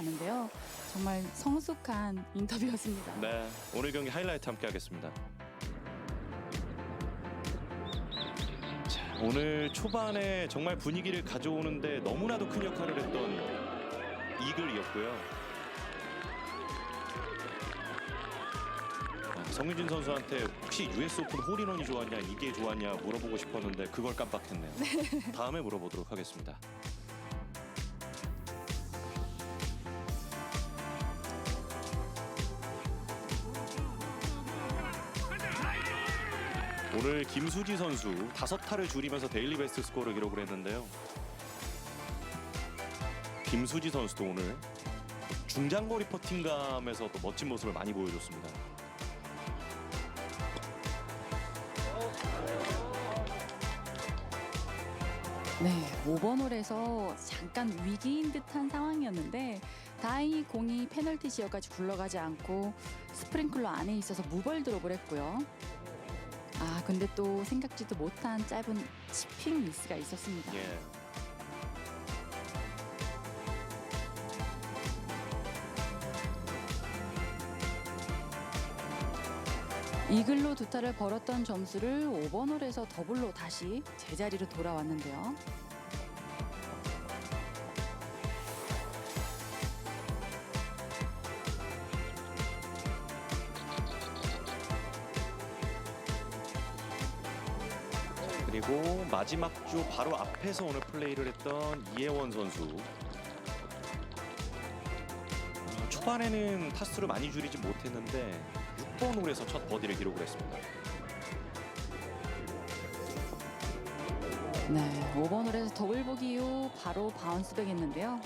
않은데요. 정말 성숙한 인터뷰였습니다. 네, 오늘 경기 하이라이트 함께 하겠습니다. 자, 오늘 초반에 정말 분위기를 가져오는데 너무나도 큰 역할을 했던 이글이었고요. 아, 성유진 선수한테 혹시 US 오픈 홀인원이 좋았냐 이게 좋았냐 물어보고 싶었는데 그걸 깜빡했네요. 다음에 물어보도록 하겠습니다. 오늘 김수지 선수 다섯 타를 줄이면서 데일리 베스트 스코어를 기록을 했는데요. 김수지 선수도 오늘 중장거리 퍼팅감에서 또 멋진 모습을 많이 보여줬습니다. 네, 5번 홀에서 잠깐 위기인 듯한 상황이었는데 다행히 공이 페널티 지역까지 굴러가지 않고 스프링클러 안에 있어서 무벌 드롭을 했고요. 아, 근데 또 생각지도 못한 짧은 치핑 미스가 있었습니다. 예. 이글로 두 타를 벌었던 점수를 5번 홀에서 더블로 다시 제자리로 돌아왔는데요. 그리고 마지막 주 바로 앞에서 오늘 플레이를 했던 이혜원 선수. 어, 초반에는 타수를 많이 줄이지 못했는데 6번 홀에서 첫 버디를 기록을 했습니다. 네, 5번 홀에서 더블 보기 이후 바로 바운스백 했는데요.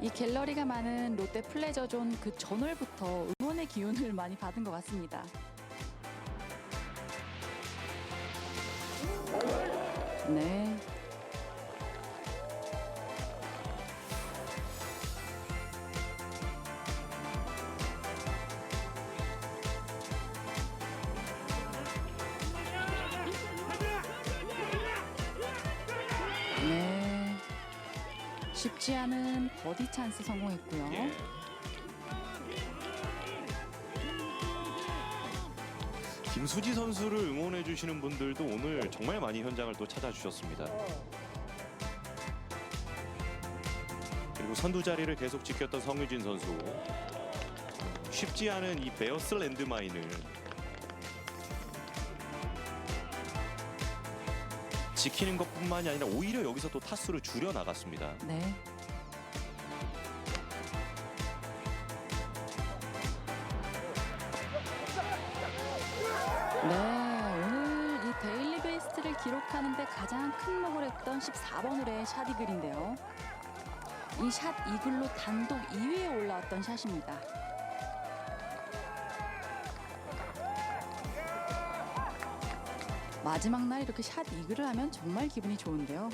이 갤러리가 많은 롯데 플레저존 그 전월부터 응원의 기운을 많이 받은 것 같습니다. 네. 네. 쉽지 않은 버디 찬스 성공했고요. 예. 김수지 선수를 응원해 주시는 분들도 오늘 정말 많이 현장을 또 찾아주셨습니다. 그리고 선두 자리를 계속 지켰던 성유진 선수. 쉽지 않은 이 베어스 랜드마인을 지키는 것뿐만이 아니라 오히려 여기서 또 타수를 줄여 나갔습니다. 네. 네, 오늘 이 데일리 베스트를 기록하는데 가장 큰 목을 했던 14번 홀의 샷 이글인데요. 이 샷 이글로 단독 2위에 올라왔던 샷입니다. 마지막 날 이렇게 샷 이글을 하면 정말 기분이 좋은데요.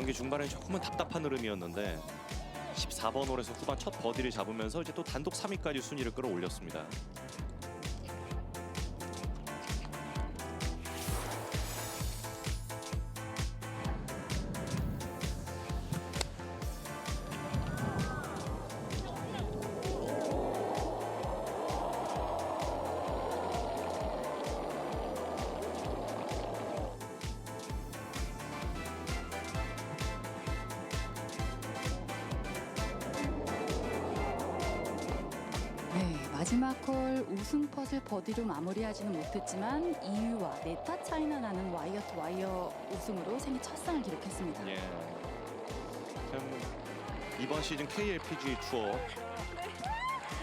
경기 중반에 조금은 답답한 흐름이었는데 14번 홀에서 후반 첫 버디를 잡으면서 이제 또 단독 3위까지 순위를 끌어올렸습니다. 마지막 홀 우승 펫을 버디로 마무리하지는 못했지만 2위와 네타 차이나 나는 와이어 투 와이어 우승으로 생애 첫 상을 기록했습니다. 예. 참 이번 시즌 KLPG 투어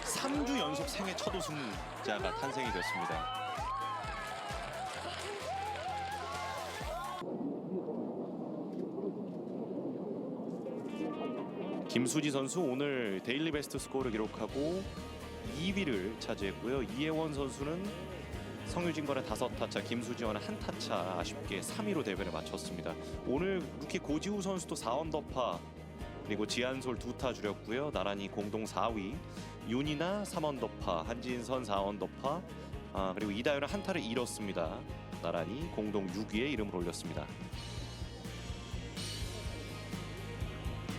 3주 연속 생애 첫 우승자가 탄생이 됐습니다. 김수지 선수 오늘 데일리 베스트 스코어를 기록하고 2위를 차지했고요. 이혜원 선수는 성유진과는 다섯 타차, 김수지와는 한 타차 아쉽게 3위로 대회를 마쳤습니다. 오늘 루키 고지우 선수도 4언더파 그리고 지한솔 두 타 줄였고요. 나란히 공동 4위. 윤이나 3언더파, 한진선 4언더파, 아, 그리고 이다현은 한 타를 잃었습니다. 나란히 공동 6위에 이름을 올렸습니다.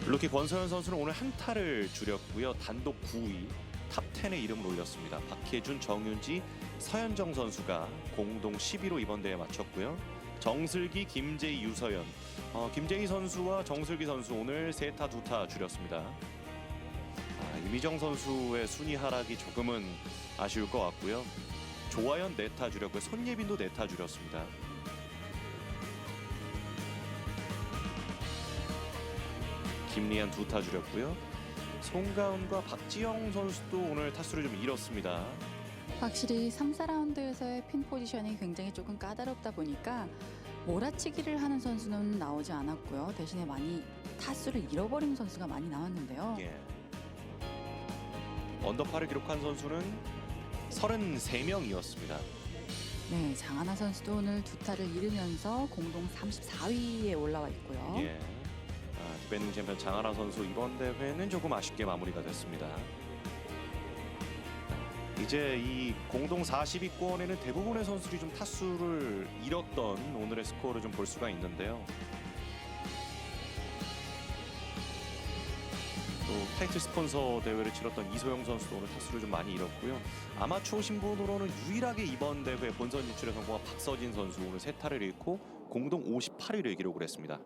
블루키 권서현 선수는 오늘 한 타를 줄였고요. 단독 9위, 탑 10에 이름을 올렸습니다. 박혜준, 정윤지, 서현정 선수가 공동 10위로 이번 대회에 마쳤고요. 정슬기, 김재희, 유서연. 어, 김재희 선수와 정슬기 선수 오늘 세타 두타 줄였습니다. 아, 이미정 선수의 순위 하락이 조금은 아쉬울 것 같고요. 조하연 네타 줄였고요. 손예빈도 네타 줄였습니다. 김리안 두타 줄였고요. 송가은과 박지영 선수도 오늘 타수를 좀 잃었습니다. 확실히 3, 4라운드에서의 핀 포지션이 굉장히 조금 까다롭다 보니까 몰아치기를 하는 선수는 나오지 않았고요. 대신에 많이 타수를 잃어버리는 선수가 많이 나왔는데요. 예. 언더파를 기록한 선수는 33명이었습니다. 네, 장하나 선수도 오늘 두 타를 잃으면서 공동 34위에 올라와 있고요. 예. 아, 디펜딩 챔피언 장하나 선수 이번 대회는 조금 아쉽게 마무리가 됐습니다. 이제 이 공동 40위권에는 대부분의 선수들이 좀 타수를 잃었던 오늘의 스코어를 좀 볼 수가 있는데요. 또 타이틀 스폰서 대회를 치렀던 이소영 선수도 오늘 타수를 좀 많이 잃었고요. 아마추어 신분으로는 유일하게 이번 대회 본선 진출에 성공한 박서진 선수 오늘 세 타를 잃고 공동 58위를 기록을 했습니다.